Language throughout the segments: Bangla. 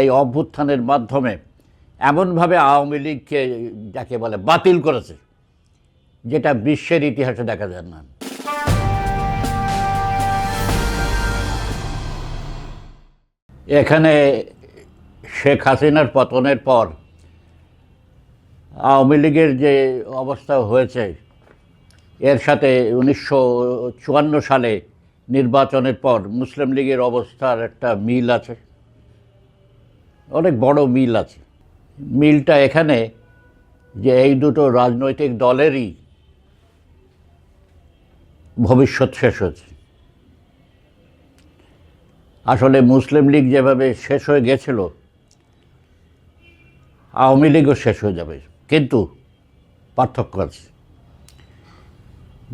এই অভ্যুত্থানের মাধ্যমে এমনভাবে আওয়ামী লীগকে যাকে বলে বাতিল করেছে, যেটা বিশ্বের ইতিহাসে দেখা যায় না। এখানে শেখ হাসিনার পতনের পর আওয়ামী লীগের যে অবস্থা হয়েছে, এর সাথে উনিশশো চুয়ান্ন সালে নির্বাচনের পর মুসলিম লীগের অবস্থার একটা মিল আছে। অনেক বড় মিল আছে। মিলটা এখানে যে এই দুটো রাজনৈতিক দলেরই ভবিষ্যৎ শেষ হয়েছে। আসলে মুসলিম লীগ যেভাবে শেষ হয়ে গেছিল, আওয়ামী লীগও শেষ হয়ে যাবে। কিন্তু পার্থক্য আছে।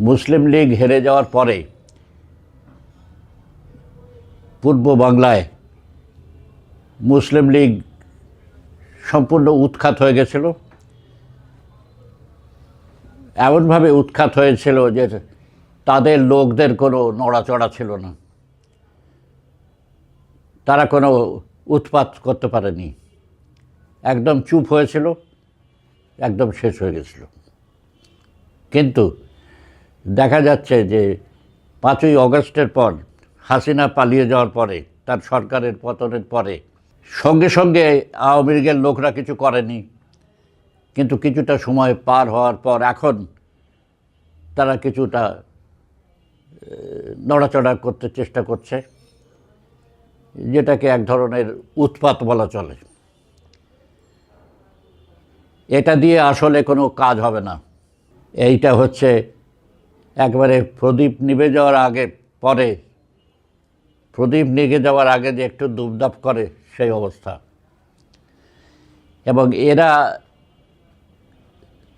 মুসলিম লীগ হেরে যাওয়ার পরে পূর্ব বাংলায় মুসলিম লীগ সম্পূর্ণ উৎখাত হয়ে গেছিল। এমনভাবে উৎখাত হয়েছিল যে তাদের লোকদের কোনো নড়াচড়া ছিল না। তারা কোনো উৎপাত করতে পারেনি। একদম চুপ হয়েছিল, একদম শেষ হয়ে গেছিল। কিন্তু দেখা যাচ্ছে যে পাঁচই অগস্টের পর হাসিনা পালিয়ে যাওয়ার পরে, তার সরকারের পতনের পরে সঙ্গে সঙ্গে আওয়ামী লীগের লোকরা কিছু করেনি। কিন্তু কিছুটা সময় পার হওয়ার পর এখন তারা কিছুটা নড়াচড়া করতে চেষ্টা করছে, যেটাকে এক ধরনের উৎপাত বলা চলে। এটা দিয়ে আসলে কোনো কাজ হবে না। এইটা হচ্ছে একবারে প্রদীপ নিভে যাওয়ার আগে পরে প্রদীপ নিভে যাওয়ার আগে যে একটু দুপদাপ করে সেই অবস্থা। এবং এরা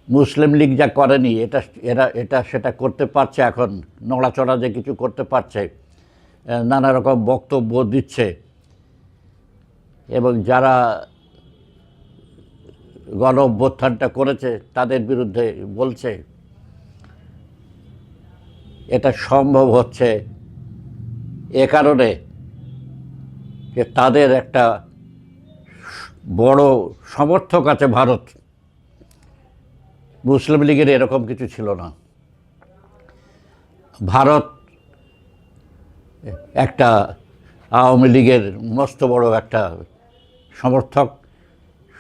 মুসলিম লীগ যা করেনি, এটা, এরা, এটা সেটা করতে পারছে এখন, নড়াচড়া যে কিছু করতে পারছে নানা রকম বক্তব্য দিচ্ছে। এবং যারা গণ অভ্যুত্থানটা করেছে, তাদের বিরুদ্ধে বলছে, এটা সম্ভব হচ্ছে এ কারণে যে তাদের একটা বড় সমর্থক আছে ভারত। মুসলিম লীগের এরকম কিছু ছিল না। ভারত একটা আওয়ামী লীগের মস্ত বড় একটা সমর্থক।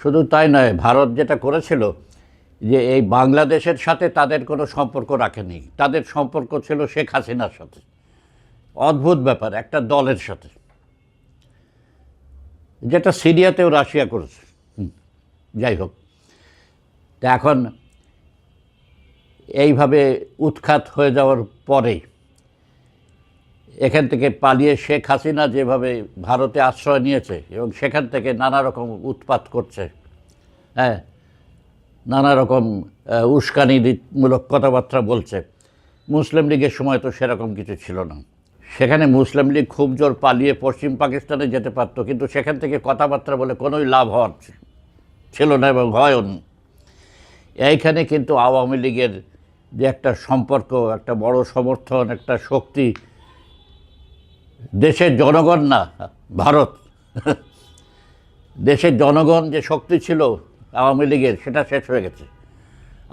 শুধু তাই নয়, ভারত যেটা করেছিল যে এই বাংলাদেশের সাথে তাদের কোনো সম্পর্ক রাখেনি। তাদের সম্পর্ক ছিল শেখ হাসিনার সাথে। অদ্ভুত ব্যাপার, একটা দলের সাথে। যেটা সিরিয়াতেও রাশিয়া করেছে। যাই হোক। তা এখন এইভাবে উৎখাত হয়ে যাওয়ার পরে এখান থেকে পালিয়ে শেখ হাসিনা যেভাবে ভারতে আশ্রয় নিয়েছে এবং সেখান থেকে নানা রকম উৎপাত করছে হ্যাঁ নানা রকম উস্কানিমূলক কথাবার্তা বলছে। মুসলিম লীগের সময় তো সেরকম কিছু ছিল না। সেখানে মুসলিম লীগ খুব জোর পালিয়ে পশ্চিম পাকিস্তানে যেতে পারতো, কিন্তু সেখান থেকে কথাবার্তা বলে কোনোই লাভ হওয়ার ছিল না এবং হয়ও নি। এইখানে কিন্তু আওয়ামী লীগের যে একটা সম্পর্ক, একটা বড় সমর্থন, একটা শক্তি, দেশের জনগণ না, ভারত, দেশের জনগণ যে শক্তি ছিল আওয়ামী লীগের, সেটা শেষ হয়ে গেছে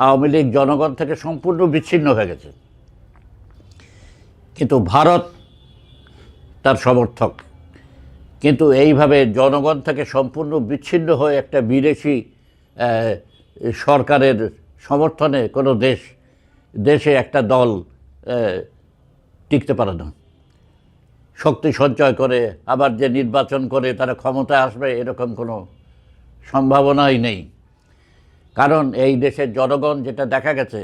আওয়ামী লীগ জনগণ থেকে সম্পূর্ণ বিচ্ছিন্ন হয়ে গেছে কিন্তু ভারত তার সমর্থক। কিন্তু এইভাবে জনগণ থেকে সম্পূর্ণ বিচ্ছিন্ন হয়ে একটা বিদেশি সরকারের সমর্থনে কোনো দেশ, দেশে একটা দল টিকতে পারে না। শক্তি সঞ্চয় করে, আবার যে নির্বাচন করে তারা ক্ষমতায় আসবে এরকম কোনো সম্ভাবনাই নেই। কারণ এই দেশের জনগণ যেটা দেখা গেছে